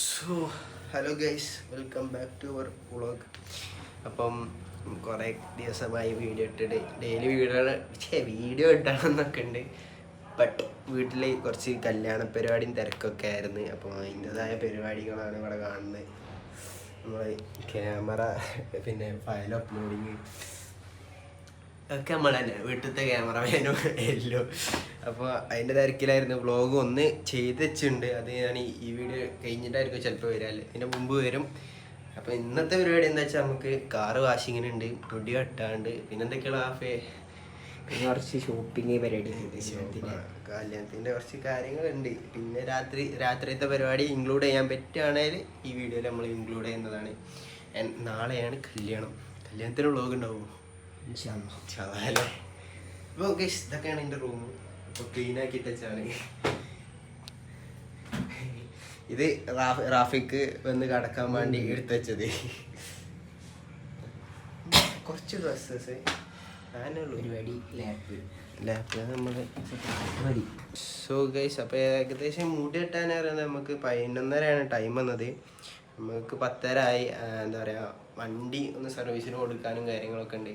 So hello guys welcome back to our vlog അപ്പം കുറേ ദിവസമായി വീഡിയോ ഇട്ടിട്ട് ഡെയിലി വീഡിയോ ഛേ വീഡിയോ ഇടണമെന്നൊക്കെ ഉണ്ട്. ബട്ട് വീട്ടിൽ കുറച്ച് കല്യാണ പരിപാടിയും തിരക്കൊക്കെ ആയിരുന്നു. അപ്പോൾ അതിന്റെതായ പരിപാടികളാണ് ഇവിടെ കാണുന്നത്. നമ്മൾ ക്യാമറ പിന്നെ ഫയൽ അപ്ലോഡിങ് ഒക്കെ തന്നെ വീട്ടിലത്തെ ക്യാമറമാനും എല്ലോ. അപ്പോൾ അതിന്റെ തിരക്കിലായിരുന്നു. വ്ളോഗ് ഒന്ന് ചെയ്ത് വെച്ചിട്ടുണ്ട്. അത് ഞാൻ ഈ- വീഡിയോ കഴിഞ്ഞിട്ടായിരിക്കും ചിലപ്പോൾ വരാൽ. ഇതിന്റെ മുമ്പ് വരും. അപ്പോൾ ഇന്നത്തെ പരിപാടി എന്താ വെച്ചാൽ നമുക്ക് കാറ് വാഷിങ്ങിനുണ്ട് മുടി കെട്ടാണ്ട് പിന്നെ എന്തൊക്കെയുള്ള ആഫേ പിന്നെ കുറച്ച് ഷോപ്പിംഗ് പരിപാടി കല്യാണത്തിന്റെ കുറച്ച് കാര്യങ്ങളുണ്ട്. പിന്നെ രാത്രി രാത്രിയത്തെ പരിപാടി ഇൻക്ലൂഡ് ചെയ്യാൻ പറ്റുകയാണെങ്കിൽ ഈ വീഡിയോയിൽ നമ്മൾ ഇൻക്ലൂഡ് ചെയ്യുന്നതാണ്. നാളെയാണ് കല്യാണം. കല്യാണത്തിന് വ്ളോഗ് അപ്പോൾ ഓക്കെ ഇതൊക്കെയാണ് എന്റെ റൂം അപ്പോൾ ക്ലീൻ ആക്കിയിട്ട് വെച്ചാണ് ഇത് റാഫിക്ക് വന്ന് കടക്കാൻ വേണ്ടി എടുത്തു വെച്ചത്. കുറച്ച് ഡ്രസ്സസ് ഞാനുള്ളൂ പരിപാടി ലാപ്പ് ലാപ്പിൽ നമ്മൾ സോ ഗൈസ് അപ്പോൾ ഏകദേശം മുടി പറയുന്നത് നമുക്ക് പതിനൊന്നരയാണ് ടൈം വന്നത്. നമുക്ക് പത്തരായി എന്താ പറയുക വണ്ടി ഒന്ന് സർവീസിന് കൊടുക്കാനും കാര്യങ്ങളൊക്കെ ഉണ്ട്.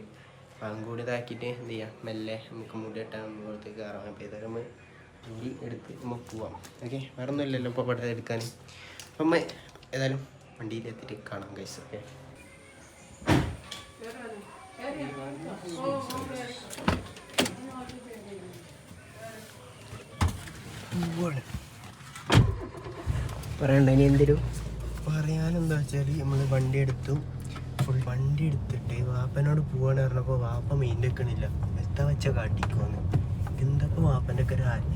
അതും കൂടി ഇതാക്കിയിട്ട് എന്ത് ചെയ്യാം? മെല്ലെ നമുക്ക് മുടി ഇട്ടാൽ മുകളിലേക്ക് കയറാം അപ്പോൾ ഇതൊക്കെ നമ്മൾ മുടി എടുത്ത് നമുക്ക് പോവാം. ഓക്കെ വേറെ ഒന്നും ഇല്ലല്ലോ ഇപ്പോൾ ഇവിടെ എടുക്കാൻ. അപ്പം നമ്മൾ ഏതായാലും വണ്ടിയിൽ എത്തിയിട്ട് കാണാം ഗൈസ് ഓക്കെ പറയണ്ട ഇനി എന്തൊരു പറയാനെന്താ വെച്ചാൽ നമ്മൾ വണ്ടി എടുത്തു. ഫുൾ വണ്ടി എടുത്തിട്ട് വാപ്പനോട് പോവാണ് പറഞ്ഞപ്പോൾ വാപ്പ മെയിൻ വെക്കണില്ല. എത്താ വെച്ച കാട്ടിക്കോന്ന്. എന്തൊക്കെ വാപ്പന്റെ ഒക്കെ രാജി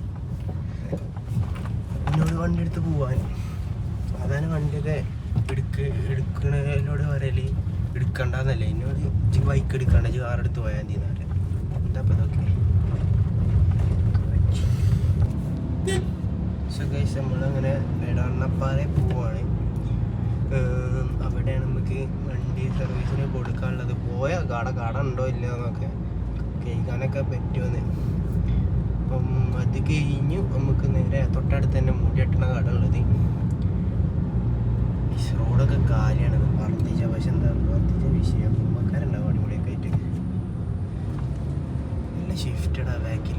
എന്നോട് വണ്ടി എടുത്ത് പോവാൻ. അതാണ് വണ്ടിയൊക്കെ എടുക്ക എടുക്കണതിനോട് പറയൽ എടുക്കണ്ടെന്നല്ലേ. എന്നോട് ബൈക്ക് എടുക്കണ്ട ജി കാർ എടുത്ത് പോയാൽ മതി എന്ന് പറയാം എന്താ ഇതൊക്കെ സോ ഗൈസ് നമ്മളങ്ങനെ വെടാണ്ണപ്പാറ പോവാണ് ഏം, അവിടെയാണ് നമുക്ക് വണ്ടി സർവീസിന് കൊടുക്കാനുള്ളത്. പോയ കട കട ഉണ്ടോ ഇല്ല എന്നൊക്കെ കേൾക്കാനൊക്കെ പറ്റുമെന്ന്. അപ്പം അത് കഴിഞ്ഞു നമുക്ക് നേരെ തൊട്ടടുത്ത് തന്നെ മൂടിയെട്ടണ കട ഉള്ളത്. റോഡൊക്കെ കാര്യമാണ് വർദ്ധിച്ച പക്ഷെ എന്താ? വർദ്ധിച്ച വിഷയം. കുമ്പക്കാരുണ്ടാവും അടിപൊളിയൊക്കെ ആയിട്ട്. നല്ല ഷിഫ്റ്റഡാ ബാക്കിൽ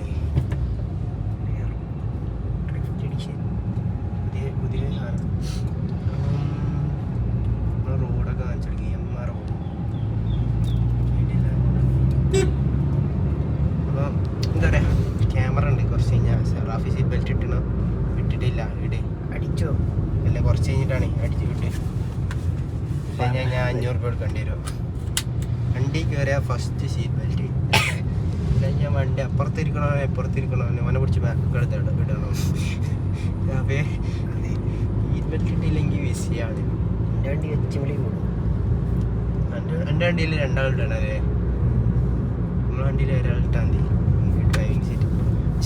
ഡ്രിഫ്റ്റ് എഡിഷൻ പുതിയ പുതിയ സാധനം അപ്പം നമ്മൾ റോഡൊക്കെ കാണിച്ചെടുക്കുക എം ആർ റോഡ് അപ്പം എന്താ പറയാ ക്യാമറ ഉണ്ട് കുറച്ച് കഴിഞ്ഞാൽ റാഫി സീറ്റ് ബെൽറ്റ് ഇട്ടണോ ഇട്ടിട്ടില്ല ഇട് അടിച്ചോ അല്ല കുറച്ച് കഴിഞ്ഞിട്ടാണ് അടിച്ച് വിട്ട് കഴിഞ്ഞാൽ ഞാൻ അഞ്ഞൂറ് രൂപ കൊടുക്കേണ്ടി വരും. വണ്ടി കയറിയ ഫസ്റ്റ് സീറ്റ് ബെൽറ്റ് ഞാൻ വണ്ടി അപ്പുറത്തിരിക്കണോ എപ്പുറത്തിരിക്കണോ അവനെ പിടിച്ച് ബാക്കൊക്കെ എടുത്ത് ഇട- ഇടണം. അപ്പേ സീറ്റ് ബെൽറ്റ് ഇട്ടില്ലെങ്കിൽ വിസിയാണ് എന്റെ വണ്ടി വെച്ച് വിളി കൂടും എന്റെ വണ്ടിയിൽ രണ്ടാളിട്ടാണ് അല്ലേ? നമ്മളെ വണ്ടിയിൽ ഒരാളിട്ടാൽ മതി. ഡ്രൈവിംഗ് സീറ്റ്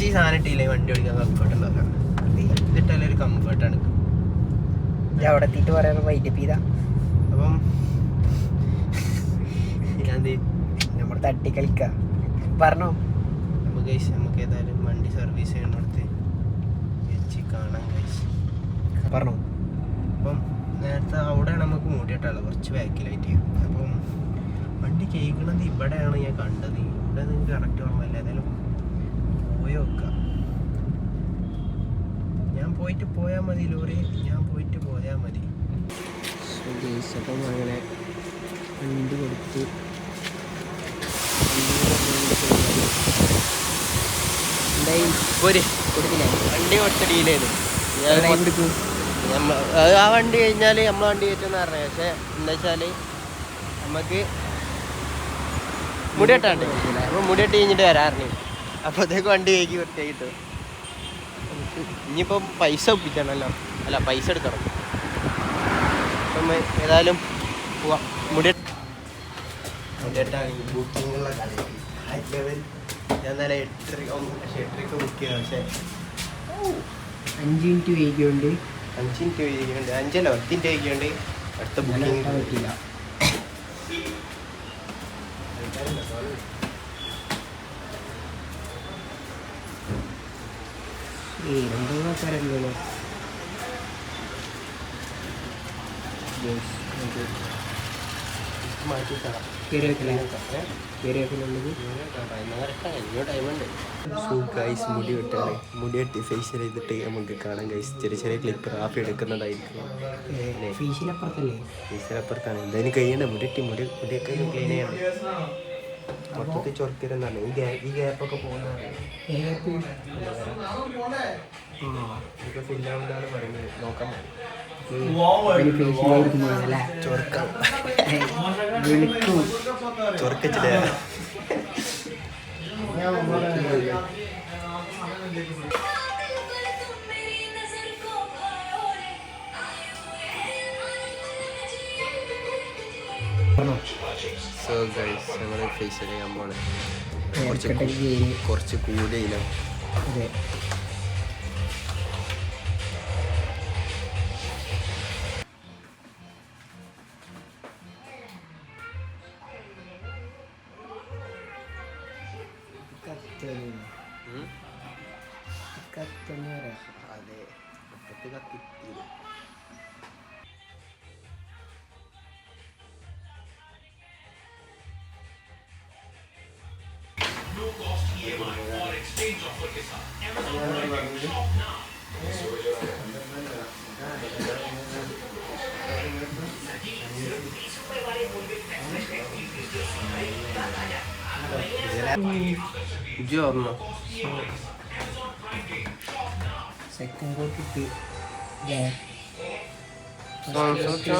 ഈ സാധനം ഇട്ടില്ലേ? വണ്ടി ഓടിക്കാൻ കംഫർട്ട് ഉണ്ടാക്കാം ഇതിട്ടാലേ ഒരു കംഫർട്ടാണ് ഞാൻ അവിടെ എത്തിയിട്ട് പറയാൻ വൈകിട്ട് ചെയ്താ അപ്പം ഞാൻ നമ്മൾ തട്ടി കളിക്ക. പറഞ്ഞോ. നമുക്ക് നമുക്ക് ഏതായാലും വണ്ടി സർവീസ് ചെയ്യണടുത്ത് വെച്ച് കാണാം ഗൈസ് പറഞ്ഞോ. അപ്പം നേരത്തെ അവിടെയാണ് നമുക്ക് മൂടിയിട്ടുള്ളത്. കുറച്ച് ബാക്കിലായിട്ട് അപ്പം വണ്ടി കേൾക്കണത് ഇവിടെയാണ് ഞാൻ കണ്ടത്. ഇവിടെ നിങ്ങൾക്ക് കറക്റ്റ് ഓർമ്മയില്ല. ഏതായാലും പോയി നോക്കാം. ഞാൻ പോയിട്ട് പോയാൽ മതി ലോറി. ഞാൻ പോയിട്ട് പോയാൽ മതി. അപ്പം അങ്ങനെ വണ്ടി കൊടുത്ത് വണ്ടി ഡീലായിരുന്നു. അത് ആ വണ്ടി കഴിഞ്ഞാൽ നമ്മൾ വണ്ടി കയറ്റുമെന്ന് പറഞ്ഞത് പക്ഷെ എന്താ വെച്ചാൽ നമുക്ക് മുടി മുടിയെട്ടാണ്ട് അപ്പൊ മുടിയെട്ട് കഴിഞ്ഞിട്ട് വരാറിന് അപ്പോഴത്തേക്ക് വണ്ടി കൈക്ക് വൃത്തിയായിട്ട് ഇനിയിപ്പം പൈസ ഒപ്പിക്കണമല്ലോ അല്ല പൈസ എടുക്കണം. അപ്പം ഏതായാലും പോവാം. മുടി ബുക്കിങ്ങുള്ള കടയിൽ ഞാൻ ഇന്നലെ എട്ടര പക്ഷേ എട്ടരയ്ക്ക് ബുക്ക് ചെയ്തു പക്ഷേ അഞ്ച് മിനിറ്റ് വൈകിയുണ്ട്. അഞ്ച് മിനിറ്റ് വൈകിയുണ്ട്. അഞ്ചല്ല പത്ത് മിനിറ്റ് വൈകിയുണ്ട് അടുത്ത ബുക്കിംഗ് പറ്റില്ല. ഏ രണ്ടോ ആൾക്കാരല്ലോ ഗേൾസ് നമുക്ക് മാറ്റി കയറി വെക്കലേ കയറി വെക്കലുള്ളത് സോ ഗൈസ് മുടി വെട്ടാണ്. മുടി വെട്ടി ഫേഷ്യൽ ചെയ്തിട്ട് നമുക്ക് കാണാം ഗൈസ് ചെറിയ ചെറിയ ക്ലിപ്പ് റാഫ് എടുക്കുന്നതായിരിക്കും. ഫേഷ്യലപ്പുറത്തല്ലേ ഫേഷ്യൽ അപ്പുറത്താണ് എന്തായാലും കഴിയണ്ട. മുടി വെട്ടി മുടി മുടിയൊക്കെ ക്ലീൻ ചെയ്യണം. മൊത്തത്തിൽ ചൊറക്കരുന്നാണ് ഈ ഗ്യാപ്പ് ഈ ഗ്യാപ്പൊക്കെ പോകുന്നതാണ്. ഫില്ലാവുന്നതാണ് പറയുന്നത്. നോക്കാൻ ചൊറക്കച്ചില്ല സോ ഗൈസ് ഞങ്ങൾ ഫേഷ്യൽ ചെയ്യാൻ പോണ്. കുറച്ച് తెలియదు కత్తున్నారా అదే పెద్దగా తిట్టి low cost EMI or exchange offer के साथ Amazon Prime में shop now. सिर्फ बीस रुपए वाले बोलवे टैक्स में टैक्स की सीधे सीधा ही बात आ जाती है ഓർമ്മ സെക്കൻഡ് കോട്ട് ഇട്ട് ഇല്ലേ? സംസാരിച്ചോ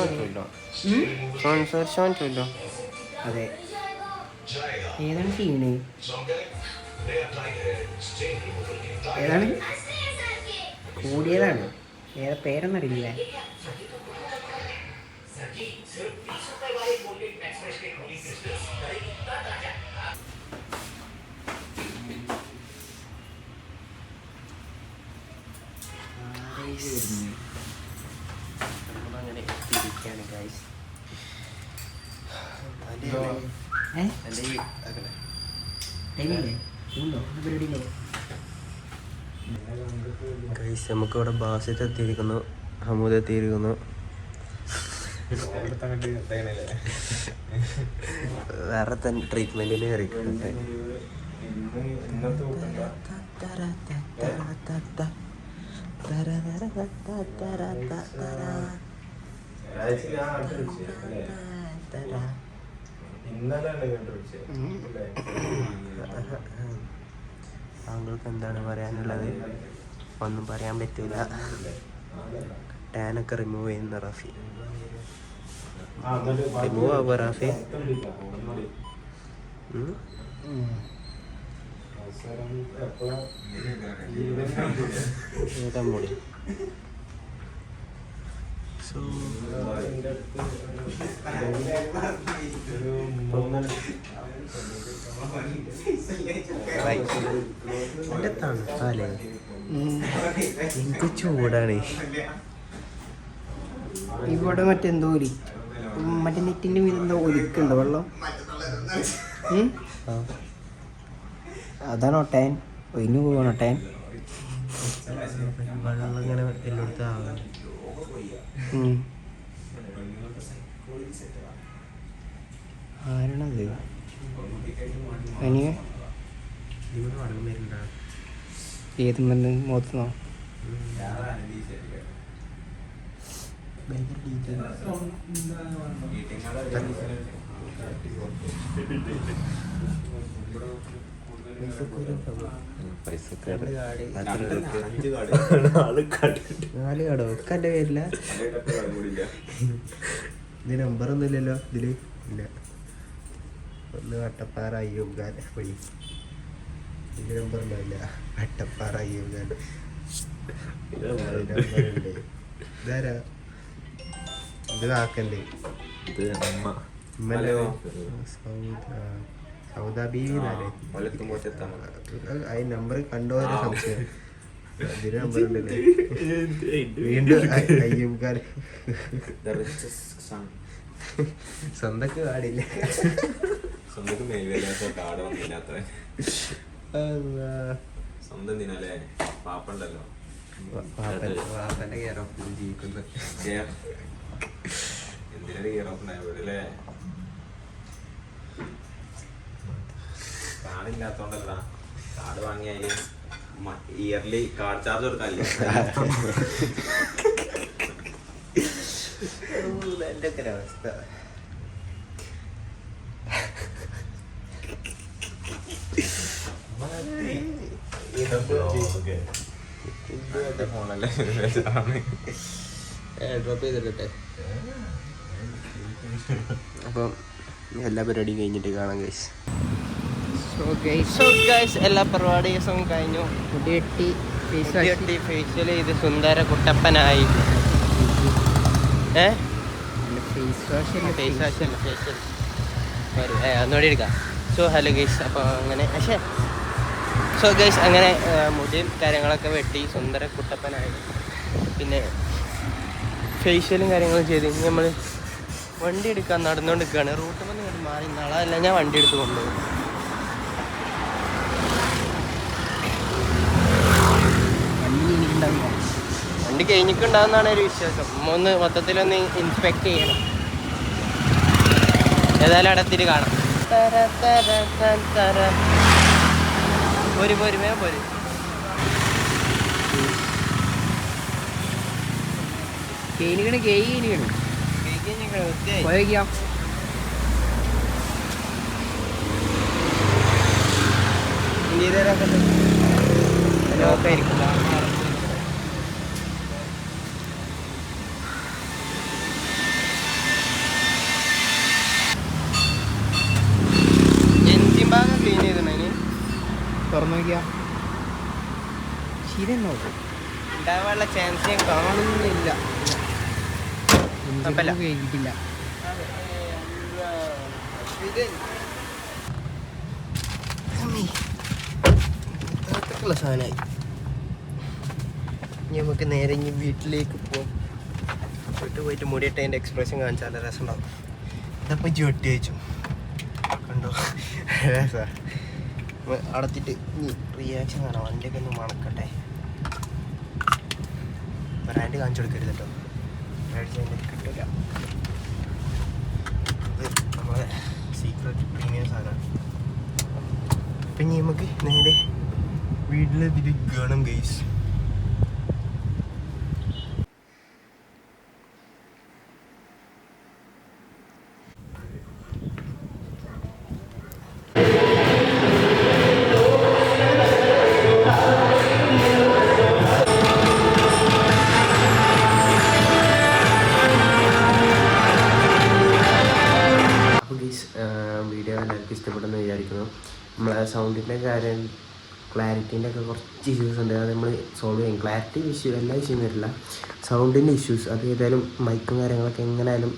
അതെ ഏതാണ് ചെയ്യണേ ഏതാണ് കൂടിയതാണ് ഏതാ പേരൊന്നറിയില്ല നമ്മളങ്ങനെ എത്തിയിരിക്കുകയാണ് ഗൈസ് ഗൈസ് നമുക്കിവിടെ ബാസിത്ത് എത്തിയിരിക്കുന്നു. ഹമൂദ് എത്തിയിരിക്കുന്നു. വേറെ തന്നെ ട്രീറ്റ്മെന്റിന് കയറിയിട്ടുണ്ട് താങ്കൾക്ക് എന്താണ് പറയാനുള്ളത്? ഒന്നും പറയാൻ പറ്റൂല. ടാനൊക്കെ റിമൂവ് ചെയ്യുന്ന റാഫി. റിമൂവ് ആവുക റാഫി? സോ എന്റെ തണുപ്പാലേ എനിക്ക് ചൂടാണ് ഇവിടെ മറ്റെന്തോ ഒലി മറ്റേ നെറ്റിന്റെ മീതെന്തോ എന്തോ ഒലിക്കുണ്ടോ വെള്ളം. ഉം? അതാണോ ടാൻ ഒയിഞ്ഞു പോവാണോ ടാൻ ആരണത്? അനിയ ഏത് മണ്ണ് മുഖത്തുനിന്നോ നാല് കാടോ ഒക്കെ എന്റെ പേരില്ല ഇത് നമ്പറൊന്നും ഇല്ലല്ലോ. ഇതിൽ ഇല്ല. ഒന്ന് വട്ടപ്പാറ അയ്യൂബ് വഴി ഇതിന്റെ നമ്പർ ഉണ്ടാവില്ല വട്ടപ്പാറ അയ്യൂബ് നമ്പറുണ്ട് ഇതാരാ? ഇത് ആക്കണ്ടേ ഇത് അമ്മ സൗദ സൗദ ബീവി ഒലെത്തുമ്പോ ചെത്താൻ ആ നമ്പർ കണ്ടോ സംശയം. ഇതിന് നമ്പർ ഉണ്ടല്ലേ? വീണ്ടും അ- അയ്യൂബ് ഖാൻ സ്വന്തക്ക് കാടില്ല. സ്വന്തം മേൽവേലാത്ത കാട് അല്ലാ. സ്വന്തം ദിനല്ലേ പാപ്പുണ്ടല്ലോ. വാപ്പന്റെ കെയർ ഓഫ് ജീവിക്കുന്നത് ജയ എന്തിനൊരു ഗിയർ ഓഫ് ഉണ്ടായത്? അല്ലേ കാർഡില്ലാത്തോണ്ടല്ല. കാർഡ് വാങ്ങിയാൽ ഇയർലി കാർഡ് ചാർജ് ഫോണല്ലേ? ഡ്രോപ്പ് ചെയ്തിട്ടെ അപ്പം എല്ലാ പരിപാടിയും കഴിഞ്ഞിട്ട് കാണാം guys so guys so guys എല്ലാ പരിപാടിയും കഴിഞ്ഞു. മുടി കെട്ടി ഫേസ് വാഷ് ഫേഷ്യൽ ചെയ്ത് സുന്ദര കുട്ടപ്പനായി. ഏ? ഫേസ് വാഷ് ഫേസ് വാഷ് അല്ല ഫേഷ്യൽ ഒന്നുകൂടി എടുക്കാം. സോ ഹലോ ഗൈസ് അപ്പോൾ അങ്ങനെ പക്ഷേ സോ ഗൈസ് അങ്ങനെ മുടിയും കാര്യങ്ങളൊക്കെ വെട്ടി സുന്ദര കുട്ടപ്പനായി. പിന്നെ ഫേഷ്യലും കാര്യങ്ങളും ചെയ്ത് ഇനി നമ്മൾ വണ്ടി എടുക്കാൻ നടന്നുകൊണ്ട് നിൽക്കുകയാണ് റൂട്ട് വന്ന് മാറി. നാളെ അല്ല ഞാൻ വണ്ടി എടുത്ത് കൊണ്ടുപോകും. എനിക്കുണ്ടാവില്ല വണ്ടി കഴിഞ്ഞിട്ടുണ്ടാവുന്നതാണ് ഒരു വിശ്വാസം. ഒന്ന് മൊത്തത്തിലൊന്ന് ഇൻസ്പെക്ട് ചെയ്യണം. ഏതായാലും അടത്തിൽ കാണാം. പോര് കേനിക്കണ് കേനിക്കണ്. നോക്കായിരിക്കും കഴിഞ്ഞിട്ടില്ല ഉള്ള സാധനമായി. നമുക്ക് നേരെ ഇനി വീട്ടിലേക്ക് പോവാം. വീട്ടിൽ പോയിട്ട് മുടിയിട്ട് അതിന്റെ എക്സ്പ്രഷൻ കാണിച്ചാൽ നല്ല രസമുണ്ടാവും. ഇതപ്പോൾ ജൊട്ടി വെച്ചു. കണ്ടോ? രസാ. അടത്തിട്ട് ഇനി റിയാക്ഷൻ കാണാം. വണ്ടിയൊക്കെ ഒന്ന് മണക്കട്ടെ. ബ്രാൻഡ് കാണിച്ചു കൊടുക്കരുത് കേട്ടോ. ബ്രാൻഡ് കിട്ടില്ല നമ്മളെ സീക്രട്ട് പ്രീമിയം സാധനമാണ് അപ്പം ഇനി നമുക്ക് നേരെ വീട്ടിൽ ഗണം ഗൈസ് നമ്മളെ സൗണ്ടിന്റെ കാര്യം ക്ലാരിറ്റീന്റെ ഒക്കെ കുറച്ച് ഇഷ്യൂസ് ഉണ്ട്. അത് നമ്മൾ സോൾവ് ചെയ്യും. ക്ലാരിറ്റി ഇഷ്യൂ എല്ലാ ഇഷ്യൂവും വരില്ല. സൗണ്ടിന്റെ ഇഷ്യൂസ് അത് ഏതായാലും മൈക്കും കാര്യങ്ങളൊക്കെ എങ്ങനെയായാലും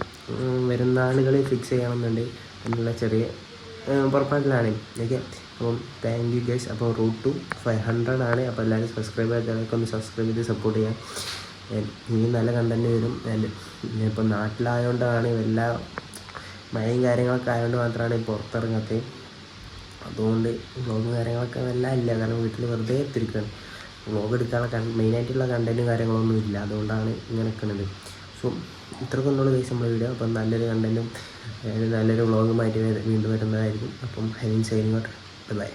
വരുന്ന ആളുകൾ ഫിക്സ് ചെയ്യണമെന്നുണ്ട് എന്നുള്ള ചെറിയ പുറപ്പാട്ടിലാണ് ഓക്കെ? അപ്പം താങ്ക് യു ഗൈസ് അപ്പോൾ റൂട്ട് ടു ഫൈവ് ഹൺഡ്രഡ് ആണ്. അപ്പോൾ എല്ലാവരും സബ്സ്ക്രൈബ് ചെയ്തവരൊക്കെ ഒന്ന് സബ്സ്ക്രൈബ് ചെയ്ത് സപ്പോർട്ട് ചെയ്യാം. ഇനി നല്ല കണ്ടന്റ് വരും. ആൻഡ് നാട്ടിലായതുകൊണ്ടാണ് എല്ലാ മഴയും കാര്യങ്ങളൊക്കെ ആയതുകൊണ്ട് മാത്രമാണ് പുറത്തിറങ്ങാത്തത് അതുകൊണ്ട് വ്ളോഗും കാര്യങ്ങളൊക്കെ എല്ലാം ഇല്ല. കാരണം വീട്ടിൽ വെറുതെ എത്തിരിക്കുകയാണ് വ്ളോഗ് എടുക്കാനുള്ള മെയിനായിട്ടുള്ള കണ്ടന്റും കാര്യങ്ങളൊന്നും ഇല്ല. അതുകൊണ്ടാണ് ഇങ്ങനെ നിൽക്കുന്നത് സോ ഇത്രക്കൊന്നുള്ള ദിവസം നമ്മൾ വീഡിയോ അപ്പം നല്ലൊരു കണ്ടന്റും നല്ലൊരു വ്ളോഗുമായിട്ട് വീണ്ടും വരുന്നതായിരിക്കും. അപ്പം ഹൈൻ സൈനിങ് ബൈ